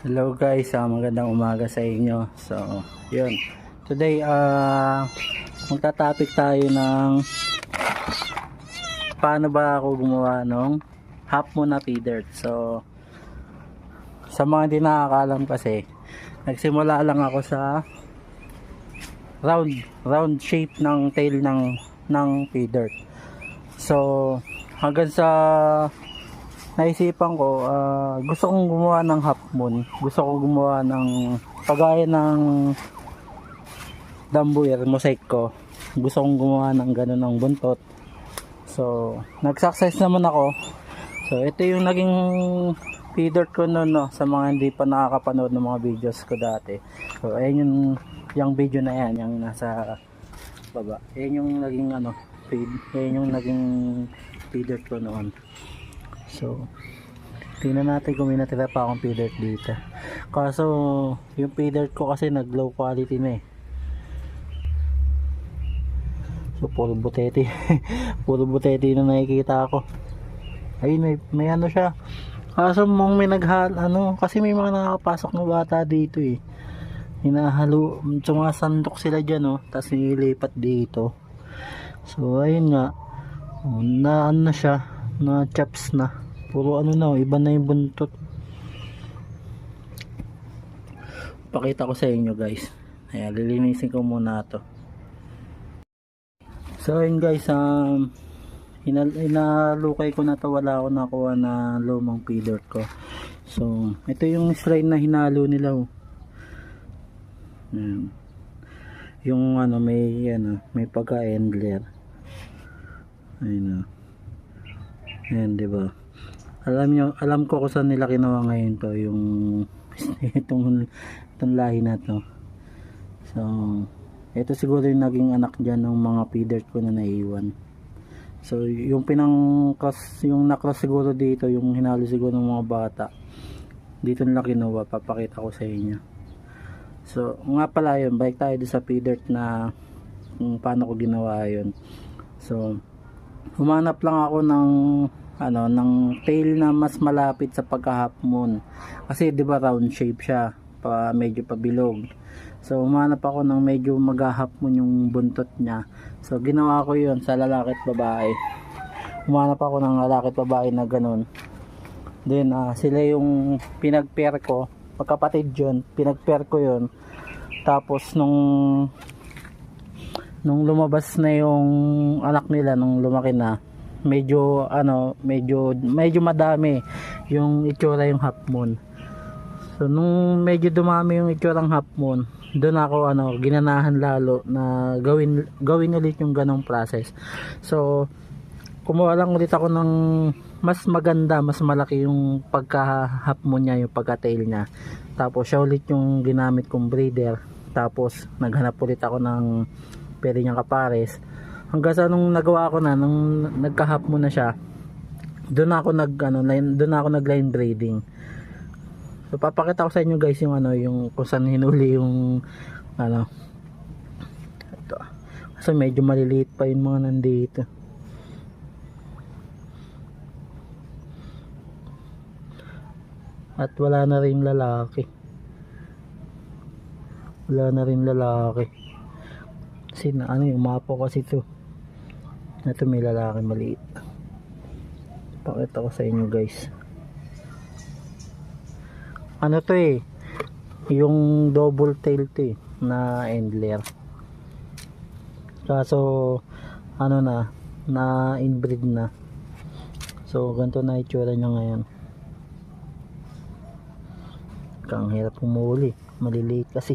Hello guys, ah, magandang umaga sa inyo. So, yun. Today, ah, magta-topic tayo ng paano ba ako gumawa ng half moon na feeder. So, sa mga hindi nakakalam kasi, nagsimula lang ako sa round round shape ng tail ng ng feeder. So, hanggang sa naisipan ko, ah, gusto kong gumawa ng half moon. Gusto kong gumawa ng kagaya ng dambuyer, mosaic ko. Gusto kong gumawa ng ganun ng buntot. So, nag-success naman ako. So, ito yung naging feeder ko noon, no, sa mga hindi pa nakakapanood ng mga videos ko dati. So, ayan yung, yung video na yan, yung nasa baba. Ayan yung naging, ano, feed. Ayan yung naging feeder ko noon. So, tingnan natin kung may natira pa akong feeder dito. Kaso, yung feeder ko kasi nag low quality na eh. So, puro butete. puro butete na nakikita ako. Ayun, may, may ano siya. Kaso mong may naghal, ano, kasi may mga nakakapasok na bata dito eh. Hinahalo, sumasandok sila dyan oh, tapos nililipat dito. So, ayun nga. Oh, na ano na siya, na chops na. Puro ano na, oh, iba na yung buntot. Pakita ko sa inyo guys. Ayan, lilinisin ko muna to. So ayun guys, um, hinal hinalukay ko na to, wala ako nakuha na lumang feeder ko. So, ito yung strain na hinalo nila oh. Yung ano, may ano, may pagka-endler. Ayun oh. Ayan, di ba? Alam nyo, alam ko kung saan nila kinuha ngayon to, yung itong, itong lahi na to. So, ito siguro yung naging anak dyan ng mga feeder ko na naiwan. So, yung pinangkras, yung nakras siguro dito, yung hinalo siguro ng mga bata. Dito nila kinuha, papakita ko sa inyo. So, nga pala yun, balik tayo sa feeder na kung paano ko ginawa yun. So, humanap lang ako ng ano ng tail na mas malapit sa pagka half moon kasi 'di ba round shape siya pa medyo pabilog. So humanap ako ng medyo mag-half moon yung buntot niya. So ginawa ko yun sa lalaki at babae. Humanap ako ng lalaki at babae na ganun. Then ah, sila yung pinag-pair ko. Pagkapatid yun pinag-pair ko yun. Tapos nung nung lumabas na yung anak nila nung lumaki na medyo ano medyo medyo madami yung itsura yung half moon. So nung medyo dumami yung itsura ng half moon doon ako ano ginanahan lalo na gawin gawin ulit yung ganong process. So kumuha lang ulit ako ng mas maganda mas malaki yung pagka half moon niya yung pagka tail niya. Tapos siya ulit yung ginamit kong breeder. Tapos naghanap ulit ako ng pwede niyang kapares hanggang sa nung nagawa ko na nung nagkahap mo na siya doon ako nag ano line doon ako nag line braiding so papakita ko sa inyo guys yung ano yung kung saan hinuli yung ano. Ito. Kasi medyo maliliit pa yung mga nandito. At wala na rin lalaki. Wala na rin lalaki. Kasi ano yung mapo kasi to ito may lalaki maliit. Pakita ko sa inyo guys. Ano to eh? Yung double tail to eh na endler. Kaso ano na na inbreed na. So ganito na itsura niya ngayon. Kang hirap umuli maliliit kasi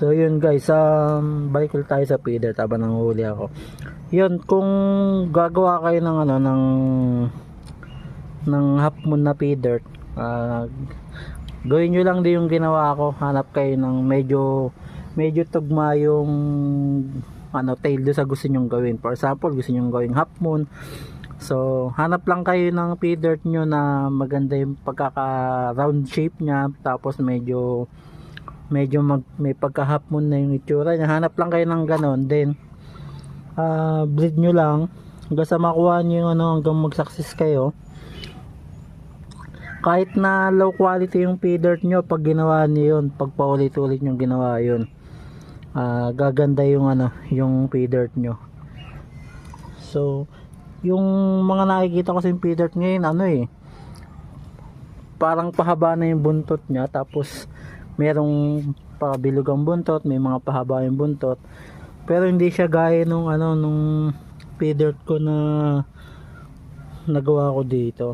So yun guys, um, balik ulit tayo sa feeder taba nang huli ako. Yun, kung gagawa kayo ng ano ng ng half moon na feeder, uh, gawin nyo lang din yung ginawa ko. Hanap kayo ng medyo medyo tugma yung ano tail do sa gusto nyong gawin. For example, gusto nyong gawing half moon. So, hanap lang kayo ng feeder nyo na maganda yung pagkaka round shape niya tapos medyo medyo mag, may pagkahapon na yung itsura. Hanap lang kayo ng ganon. Then, uh, breed nyo lang. Hanggang sa makuha nyo yung ano, hanggang mag-success kayo. kahit na low quality yung dirt nyo pag ginawa niyo yun pag paulit-ulit yung ginawa yun ah, gaganda yung ano yung dirt nyo so yung mga nakikita ko sa dirt ngayon ano eh parang pahaba na yung buntot niya tapos merong pabilog ang buntot may mga pahaba yung buntot pero hindi siya gaya nung ano nung dirt ko na nagawa ko dito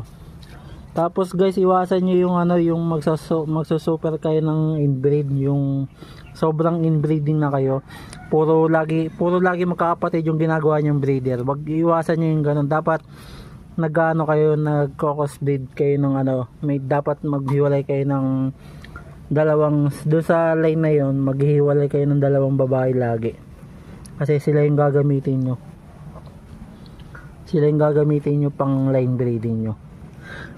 tapos guys, iwasan nyo yung ano, yung magsaso, magsusuper kayo ng inbreed, yung sobrang inbreeding na kayo. Puro lagi, puro lagi magkakapatid yung ginagawa nyong breeder. Wag iwasan nyo yung ganun. Dapat nagano kayo, nagkokos breed kayo ng ano, may dapat maghiwalay kayo ng dalawang, doon sa line na yon maghiwalay kayo ng dalawang babae lagi. Kasi sila yung gagamitin nyo. Sila yung gagamitin nyo pang line breeding nyo.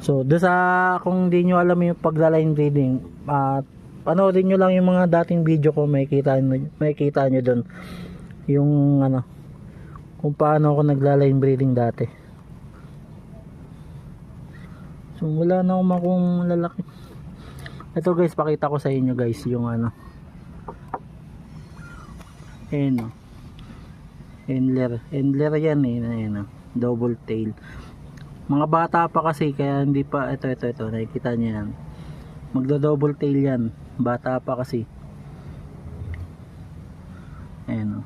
So, do sa kung di nyo alam yung pagla-line breeding, at panoorin nyo lang yung mga dating video ko, may kita may kita nyo doon yung ano, kung paano ako nagla-line breeding dati. So, wala na akong lalaki. Ito guys, pakita ko sa inyo guys yung ano. Ayan o. Endler. Endler yan eh. Ayan o. Double tail mga bata pa kasi kaya hindi pa ito ito ito nakikita niyo yan magdo double tail yan bata pa kasi ayan o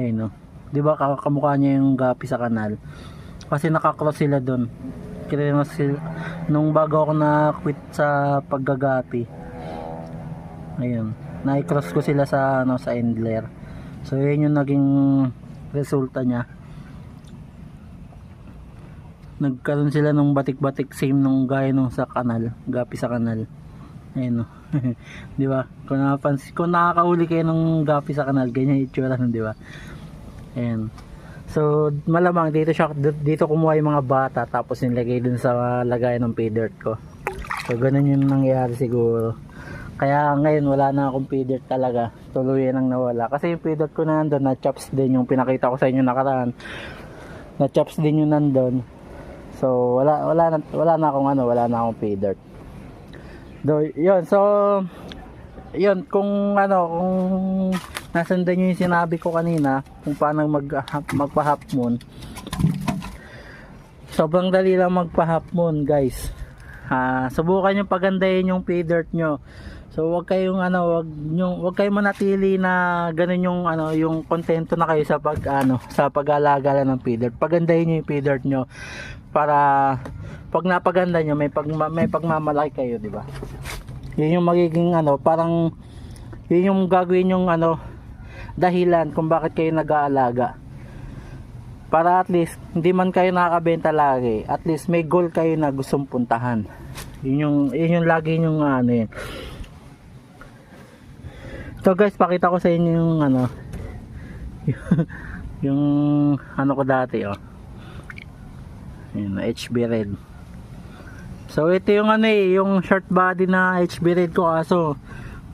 ayan o di ba kamukha niya yung gapi sa kanal kasi nakakross sila doon kaya sila nung bago ako na quit sa paggagapi ayun. Na-cross ko sila sa ano sa endler. So yun yung naging resulta niya. Nagkaroon sila ng batik-batik same nung gaya nung sa kanal gapi sa kanal. Ayun di ba? Kung napansin kung nakakahuli kayo ng gapi sa kanal ganyan yung itsura nun di ba? Ayun so malamang dito siya dito kumuha yung mga bata tapos nilagay dun sa lagayan ng pay dirt ko. So ganun yung nangyari siguro. Kaya ngayon wala na akong pay dirt talaga. Tuluyan ang nawala. Kasi yung pay dirt ko na nandun na chops din yung pinakita ko sa inyo nakaraan. Na chops din yung nandun. So wala wala na wala na akong ano, wala na akong pay dirt. Do, 'yun. So 'yun kung ano, kung nasundan niyo yung sinabi ko kanina kung paano mag magpa half moon. Sobrang dali lang magpa half moon, guys. Ha, subukan niyo pagandahin yung pay dirt nyo. So wag kayong ano, wag niyo wag kayong manatili na ganun yung ano, yung kontento na kayo sa pag ano, sa pag-alaga lang ng pay dirt. Pagandahin niyo yung pay dirt nyo para pag napaganda nyo may pag may pagmamalaki kayo di ba yun yung magiging ano parang yun yung gagawin yung ano dahilan kung bakit kayo nag-aalaga para at least hindi man kayo nakakabenta lagi at least may goal kayo na gustong puntahan yun yung yun yung lagi yung ano yun so guys pakita ko sa inyo yung ano yung ano ko dati oh Ayan, HB Red. So ito yung ano eh, yung short body na HB Red ko aso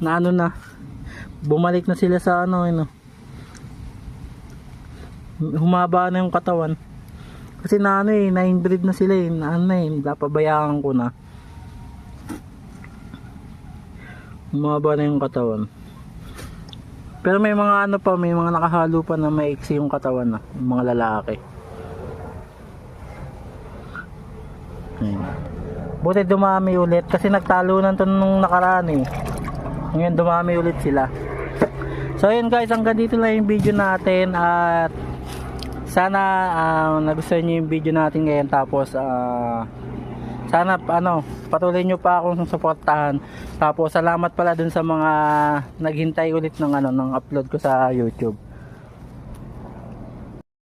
na ano na bumalik na sila sa ano ano. Humaba na yung katawan. Kasi na ano eh, na-inbreed na sila eh, na ano eh, napabayaan ko na. Humaba na yung katawan. Pero may mga ano pa, may mga nakahalo pa na maiksi yung katawan na, yung mga lalaki. Ayan. Buti dumami ulit kasi nagtalunan to nung nakaraan eh. Ngayon dumami ulit sila. So ayun guys, hanggang dito lang yung video natin at sana uh, nagustuhan niyo yung video natin ngayon tapos uh, sana ano, patuloy niyo pa akong suportahan. Tapos salamat pala dun sa mga naghintay ulit ng ano ng upload ko sa YouTube.